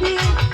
Yeah. you.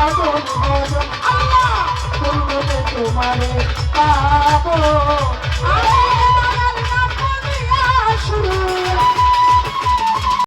সাধন ভজন আল্লাহ। তোমারে আরে